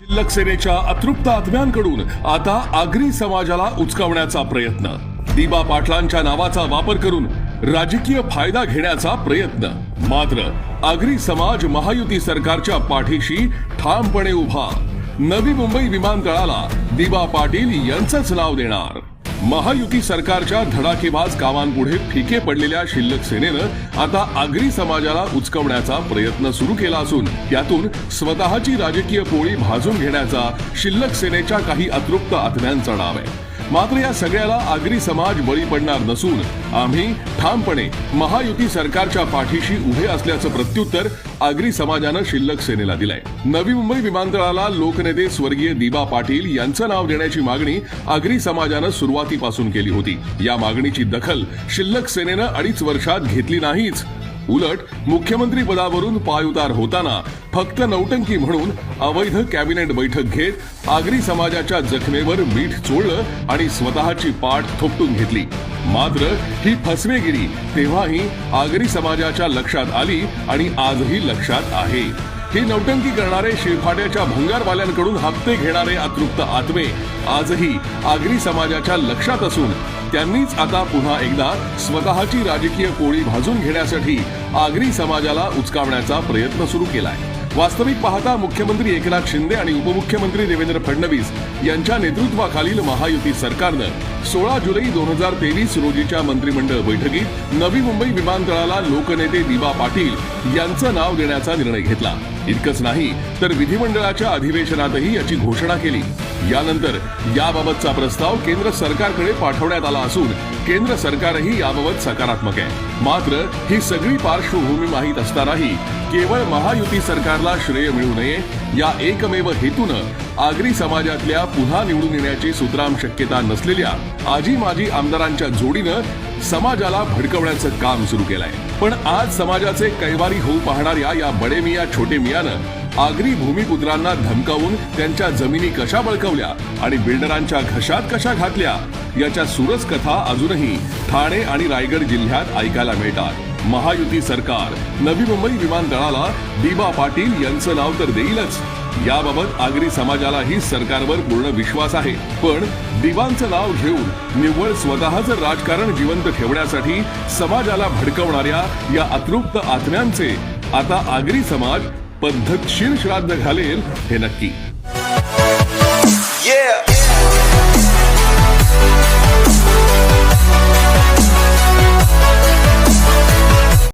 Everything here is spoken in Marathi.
शिल्लक सेनेच्या अतृप्त आत्म्यांकडून आता आगरी समाजाला उचकावण्याचा प्रयत्न. दिबा पाटलांच्या नावाचा वापर करून राजकीय फायदा घेण्याचा प्रयत्न. मात्र आगरी समाज महायुती सरकारच्या पाठीशी ठामपणे उभा. नवी मुंबई विमानतळाला दिबा पाटील यांचंच नाव देणार. महायुती सरकारच्या धडाकेबाज कामांपुढे फिके पडलेल्या शिल्लक सेनेनं आता आगरी समाजाला उचकवण्याचा प्रयत्न सुरू केला असून त्यातून स्वतःची राजकीय पोळी भाजून घेण्याचा शिल्लक सेनेच्या काही अतृप्त आत्म्यांचा डाव आहे. मात्र या सगळ्याला आगरी समाज बळी पडणार नसून आम्ही ठामपणे महायुती सरकारच्या पाठीशी उभे असल्याचं प्रत्युत्तर आगरी समाजानं शिल्लक सेनेला दिलंय. नवी मुंबई विमानतळाला लोकनेते स्वर्गीय दिबा पाटील यांचं नाव देण्याची मागणी आगरी समाजानं सुरुवातीपासून केली होती. या मागणीची दखल शिल्लक सेनेनं अडीच वर्षात घेतली नाहीच उलट मुख्यमंत्री पदावरून पायउतार होताना फक्त नौटंकी म्हणून अवैध कॅबिनेट बैठक घेत आगरी समाजाच्या जखमेवर मीठ चोळलं आणि स्वतःची पाठ थोपटून घेतली. मात्र ही फसवेगिरी तेव्हाही आगरी समाजाच्या लक्षात आली आणि आजही लक्षात आहे. ही नौटंकी करणारे शिळफाट्याच्या भंगारवाल्यांकडून हप्ते घेणारे अतृप्त आत्मे आजही आगरी समाजाच्या लक्षात असून त्यांनीच आता पुन्हा एकदा स्वतःची राजकीय पोळी भाजून घेण्यासाठी आगरी समाजाला उचकावण्याचा प्रयत्न सुरू केलाय. वास्तविक पाहता मुख्यमंत्री एकनाथ शिंदे आणि उपमुख्यमंत्री देवेंद्र फडणवीस यांच्या नेतृत्वाखालील महायुती सरकारनं सोळा जुलै दोन हजार तेवीस रोजीच्या मंत्रिमंडळ बैठकीत नवी मुंबई विमानतळाला लोकनेते दिबा पाटील यांचं नाव देण्याचा निर्णय घेतला. इतकंच नाही तर विधिमंडळाच्या अधिवेशनातही याची घोषणा केली. यानंतर याबाबतचा प्रस्ताव केंद्र सरकारकडे पाठवण्यात आला असून केंद्र सरकारही याबाबत सकारात्मक आहे. मात्र ही सगळी पार्श्वभूमी माहीत असतानाही केवळ महायुती सरकारला श्रेय मिळू नये या एकमेव हेतूनं आगरी समाजातल्या पुन्हा निवडून येण्याची सुतराम शक्यता नसलेल्या आजी माजी आमदारांच्या जोडीनं समाजाला भडकवण्याचं काम सुरू केलंय. पण आज समाजाचे कैवारी होऊ पाहणाऱ्या या बडे मिया छोटे मियानं आगरी भूमिपुत्रांना धमकावून त्यांच्या जमिनी कशा बळकवल्या आणि बिल्डरांच्या घशात कशा घातल्या? याच्या सुरस कथा अजूनही ठाणे आणि रायगड जिल्ह्यात ऐकायला मिळतात. महायुती सरकार. नवी मुंबई विमानतळाला दिबा पाटील यांचं नाव तर देईलच. याबाबत आगरी समाजालाही सरकारवर पूर्ण विश्वास आहे. पण दिवांचं नाव घेऊन निव्वळ स्वतःचं राजकारण जिवंत ठेवण्यासाठी समाजाला भडकवणाऱ्या या अतृप्त आत्म्यांचे आता आगरी समाज पद्धतशीर श्राद्ध घालेल हे नक्की.